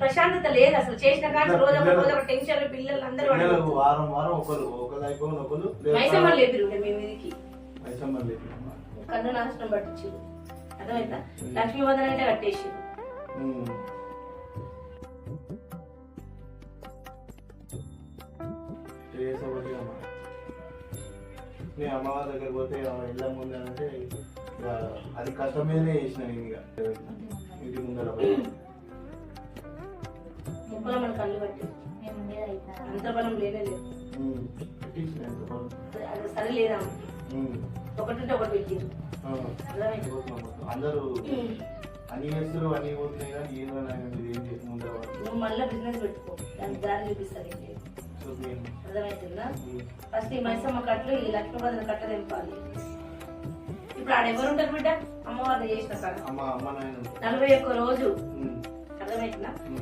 ప్రశాంతత లేదు. అసలు చేసిన కానీ రోజు ఒక రోజు ఒక టెన్షన్ పిల్లలు అందరూ వారం వారం ఒకరు ఒకరు అయిపోయిన ఒకరు మైసమ్మ లేపిరు ఉండే మీ మీదకి. మైసమ్మ లేదు కన్ను నాశనం పట్టించారు అర్థమైందా? లక్ష్మీ వదన అంటే కట్టేసి. నేను అమ్మవారి దగ్గరికి పోతే ఇళ్ళ ముందు అంటే ఇక అది కష్టం మీదనే చేసిన నేను ఇక. ఇంటి ముందర ముక్కలో మన కళ్ళు అయితే. అంత బలం లేనే లేదు. అది సరే లేదా? ఉమ్. ఒకటి పెట్టింది. అందరూ అన్ని చేస్తారు అన్ని పోతున్నాయి కానీ ఏం నువ్వు మళ్ళీ బిజినెస్ పెట్టుకో. దానికి దారి. చూపియండి. అర్థమవుతుందా. ఫస్ట్ ఈ మైసమ్మ కట్లు ఈ లక్ష్మీ వదన కట్ట తెంపాలి. ఇప్పుడు ఆడ ఎవరు ఉంటారు బిడ్డ? అమ్మవారిని చేసిన కాడ. నలభై ఒక్క రోజు. అర్థమవుతుందా